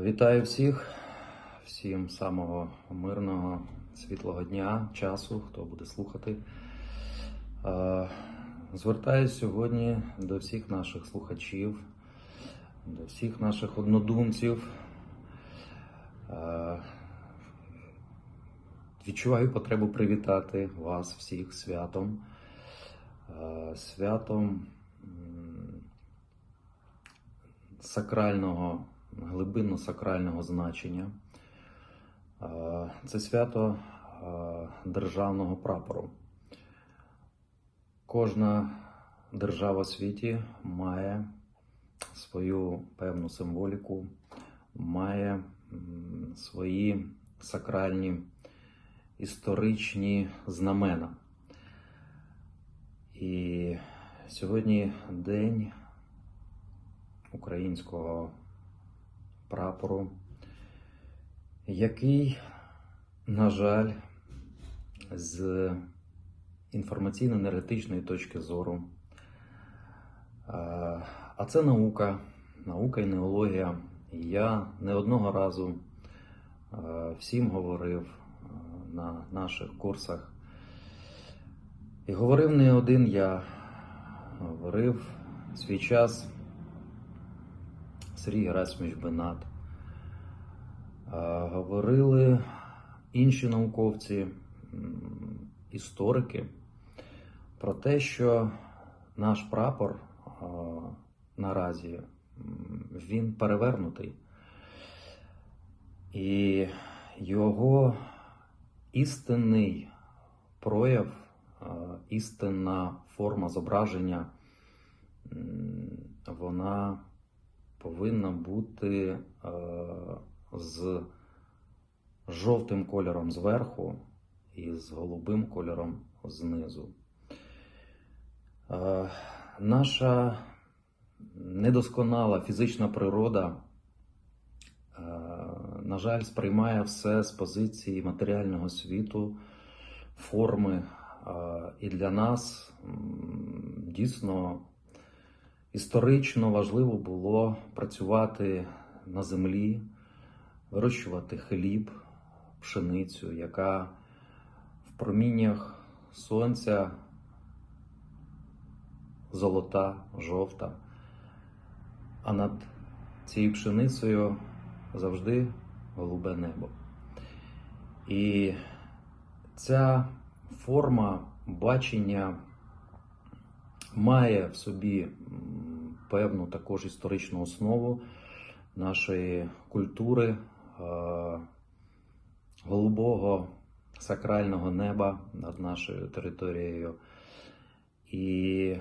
Вітаю всіх, всім самого мирного, світлого дня, часу, хто буде слухати. Е, Звертаюся сьогодні до всіх наших слухачів, до всіх наших однодумців. Е, Відчуваю потребу привітати вас всіх святом. Е, Святом сакрального, глибинно сакрального значення. Це свято державного прапору. Кожна держава в світі має свою певну символіку, має свої сакральні історичні знамена. І сьогодні день українського прапору, який, на жаль, з інформаційно-енергетичної точки зору, е, а це наука, наука і неологія. Я не одного разу е, всім говорив е, на наших курсах. І говорив не один я, говорив свій час Сергій Герасимович Бенат. Е, Говорили інші науковці, історики про те, що наш прапор е, наразі він перевернутий. І його істинний прояв, е, істинна форма зображення, вона повинна бути з жовтим кольором зверху і з голубим кольором знизу. Е, Наша недосконала фізична природа, е, на жаль, сприймає все з позиції матеріального світу, форми. Е, І для нас дійсно історично важливо було працювати на землі, вирощувати хліб, пшеницю, яка в проміннях сонця золота, жовта, а над цією пшеницею завжди голубе небо. І ця форма бачення має в собі певну також історичну основу нашої культури, голубого сакрального неба над нашою територією. І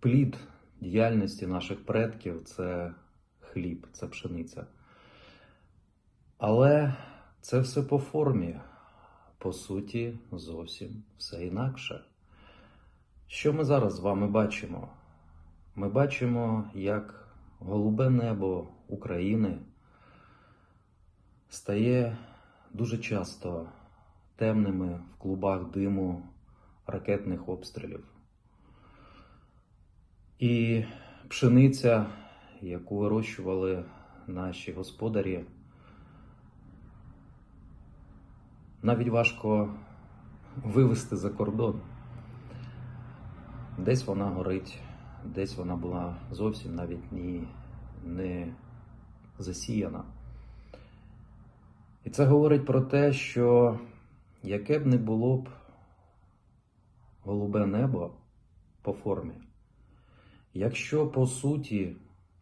плід діяльності наших предків це хліб, це пшениця. Але це все по формі, по суті, зовсім все інакше. Що ми зараз з вами бачимо? Ми бачимо, як голубе небо України стає дуже часто темними в клубах диму ракетних обстрілів. І пшениця, яку вирощували наші господарі, навіть важко вивезти за кордон. Десь вона горить, десь вона була зовсім навіть ні, не засіяна. І це говорить про те, що яке б не було б голубе небо по формі, якщо по суті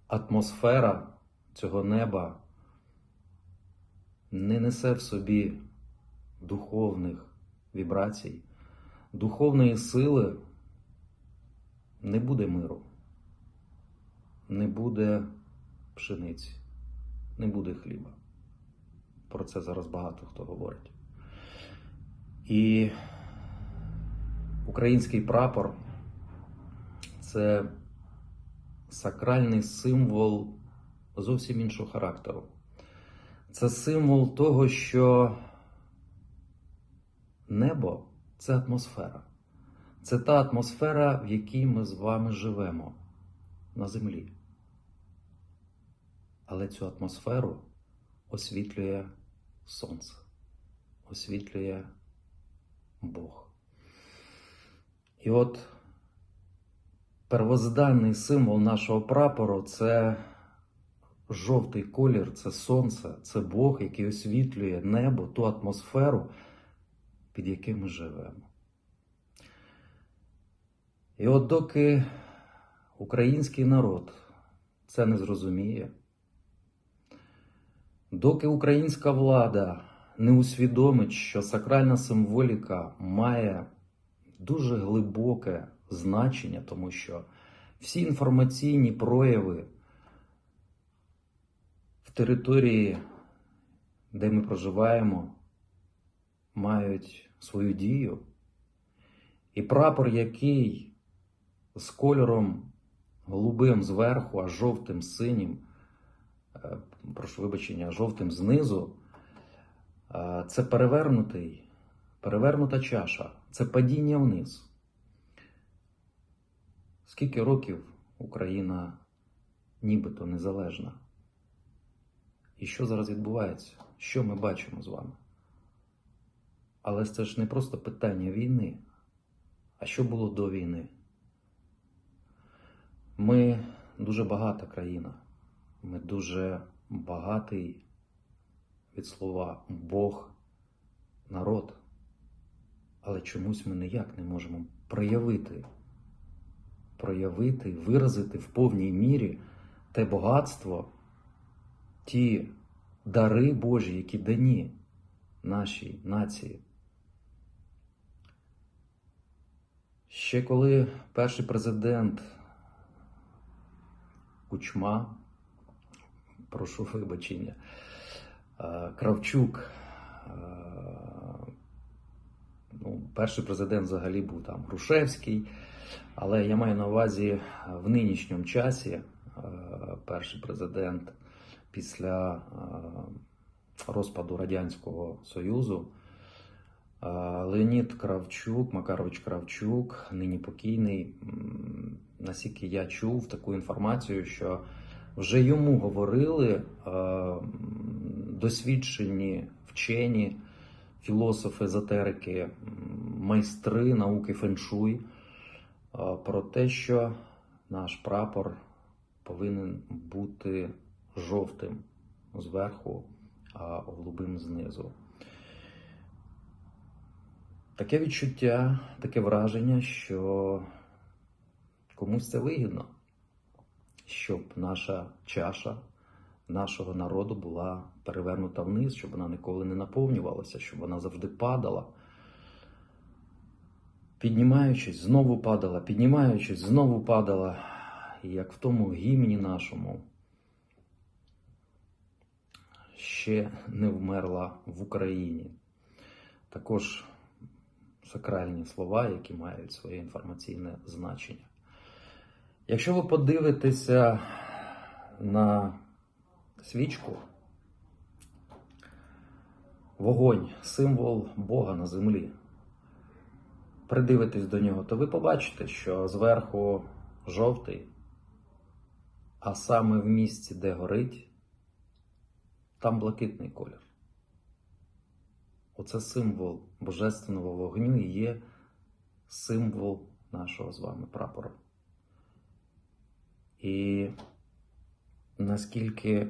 атмосфера цього неба не несе в собі духовних вібрацій, духовної сили, не буде миру, не буде пшениці, не буде хліба. Про це зараз багато хто говорить. І український прапор це сакральний символ зовсім іншого характеру. Це символ того, що небо це атмосфера. Це та атмосфера, в якій ми з вами живемо на землі. Але цю атмосферу освітлює сонце, освітлює Бог. І от первозданний символ нашого прапору це жовтий колір, це сонце, це Бог, який освітлює небо, ту атмосферу, під яким ми живемо. І от доки український народ це не зрозуміє, доки українська влада не усвідомить, що сакральна символіка має дуже глибоке значення, тому що всі інформаційні прояви в території, де ми проживаємо, мають свою дію. І прапор, який з кольором голубим зверху, а жовтим синім, е, прошу вибачення, жовтим знизу, це перевернутий, перевернута чаша, це падіння вниз. Скільки років Україна нібито незалежна? І що зараз відбувається? Що ми бачимо з вами? Але це ж не просто питання війни. А що було до війни? Ми дуже багата країна. Ми дуже багатий від слова Бог народ. Але чомусь ми ніяк не можемо проявити, проявити, виразити в повній мірі те багатство, ті дари Божі, які дані нашій нації. Ще коли перший президент Кучма, прошу вибачення, е, Кравчук, е, ну, перший президент взагалі був там Грушевський, але я маю на увазі в нинішньому часі е, перший президент після е, розпаду Радянського Союзу. е, Леонід Кравчук, Макарович Кравчук, нині покійний. Наскільки я чув таку інформацію, що вже йому говорили е, досвідчені вчені, філософи, езотерики, майстри науки феншуй е, про те, що наш прапор повинен бути жовтим зверху, а голубим знизу. Таке відчуття, таке враження, що комусь це вигідно, щоб наша чаша нашого народу була перевернута вниз, щоб вона ніколи не наповнювалася, щоб вона завжди падала. Піднімаючись, знову падала, піднімаючись, знову падала. І як в тому гімні нашому ще не вмерла в Україні. Також сакральні слова, які мають своє інформаційне значення. Якщо ви подивитеся на свічку, вогонь символ Бога на землі. Придивитесь до нього, то ви побачите, що зверху жовтий, а саме в місці, де горить, там блакитний колір. Оце символ божественного вогню і є символ нашого з вами прапора. І наскільки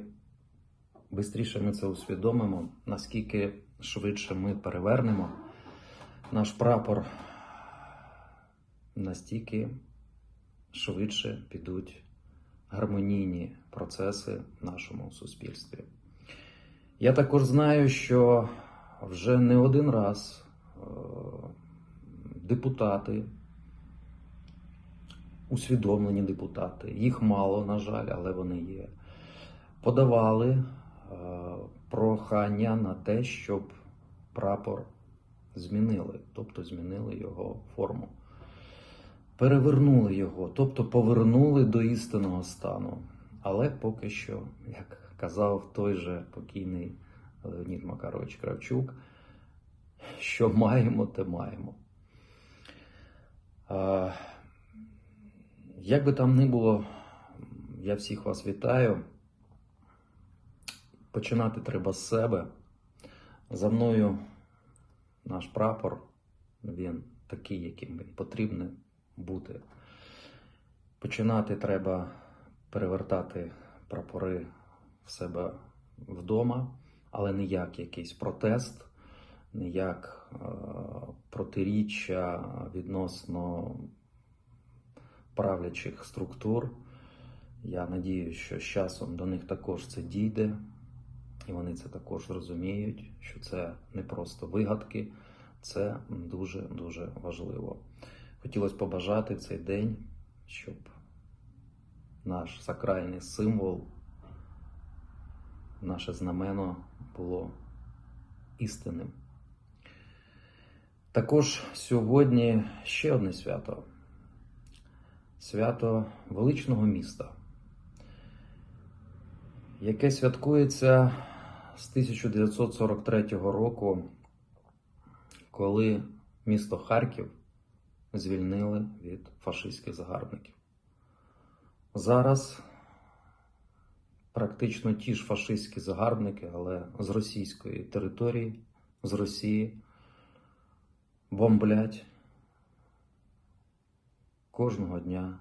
швидше ми це усвідомимо, наскільки швидше ми перевернемо наш прапор, настільки швидше підуть гармонійні процеси в нашому суспільстві. Я також знаю, що вже не один раз е, депутати, усвідомлені депутати, їх мало, на жаль, але вони є, подавали е, прохання на те, щоб прапор змінили, тобто змінили його форму. Перевернули його, тобто повернули до істинного стану. Але поки що, як казав той же покійний Леонід Макарович Кравчук, що маємо, те маємо. Як би там ни було, я всіх вас вітаю. починати треба з себе. За мною наш прапор, він такий, яким він потрібно бути. Починати треба перевертати прапори в себе вдома, але не як якийсь протест, не як е, протиріччя відносно правлячих структур. Я надію, що з часом до них також це дійде, і вони це також розуміють, що це не просто вигадки, це дуже-дуже важливо. Хотілося побажати цей день, щоб наш сакральний символ, наше знамено було істинним. Також сьогодні ще одне свято свято величного міста, яке святкується з 1943 року, коли місто Харків звільнили від фашистських загарбників. Зараз практично ті ж фашистські загарбники, але з російської території, з Росії, бомблять кожного дня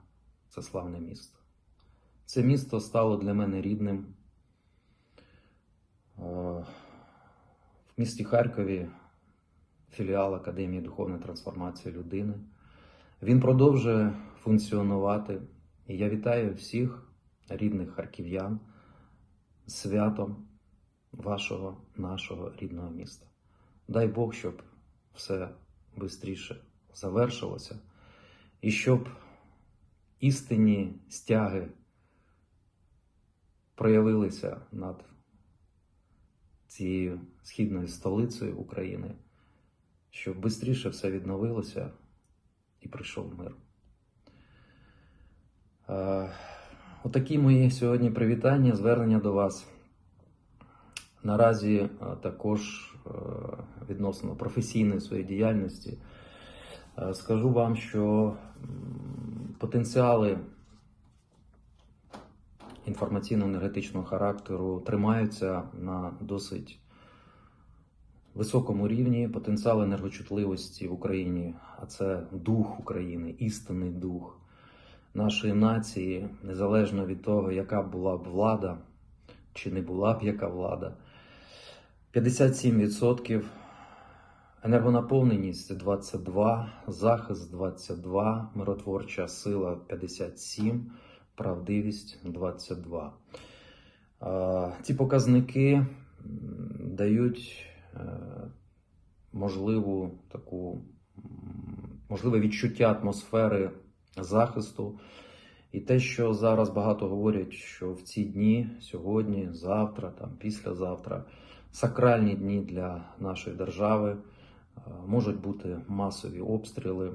це славне місто. Це місто стало для мене рідним. В місті Харкові філіал Академії духовної трансформації людини. Він продовжує функціонувати. І я вітаю всіх рідних харків'ян святом вашого, нашого рідного міста. Дай Бог, щоб все швидше завершилося, і щоб істинні стяги проявилися над цією східною столицею України, щоб швидше все відновилося і прийшов мир. Е, Отакі мої сьогодні привітання, звернення до вас. Наразі е, також е, відносно професійної своєї діяльності скажу вам, що потенціали інформаційно-енергетичного характеру тримаються на досить високому рівні. Потенціал енергочутливості в Україні, а це дух України, істинний дух нашої нації, незалежно від того, яка була б влада чи не була б яка влада. 57%, енергонаповненість 22, захист 22, миротворча сила 57, правдивість 22. Е, Ці показники дають е, можливу таку можливе відчуття атмосфери захисту. І те, що зараз багато говорять, що в ці дні, сьогодні, завтра, там, післязавтра, сакральні дні для нашої держави, можуть бути масові обстріли.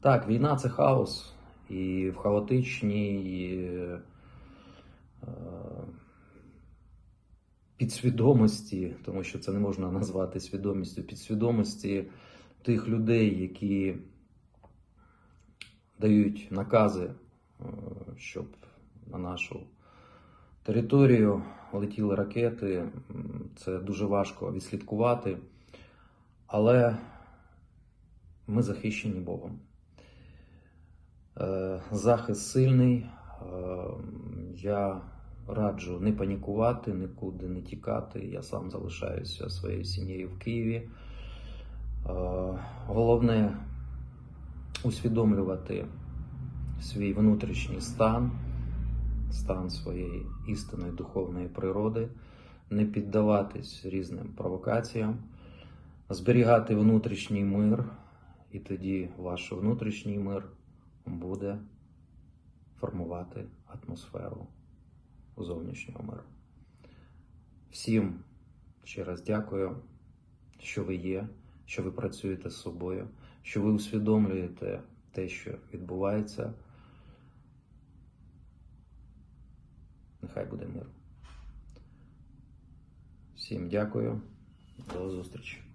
Так, війна це хаос, і в хаотичній е, підсвідомості, тому що це не можна назвати свідомістю, підсвідомості тих людей, які дають накази, е, щоб на нашу територію летіли ракети. Це дуже важко відслідкувати, але ми захищені Богом. Е, Захист сильний. Е, Я раджу не панікувати, нікуди не тікати. Я сам залишаюся своєю сім'єю в Києві. Е, Головне усвідомлювати свій внутрішній стан, стан своєї істинної духовної природи, не піддаватись різним провокаціям, зберігати внутрішній мир, і тоді ваш внутрішній мир буде формувати атмосферу зовнішнього миру. Всім ще раз дякую, що ви є, що ви працюєте з собою, що ви усвідомлюєте те, що відбувається. Нехай буде мир. Всім дякую, до зустрічі.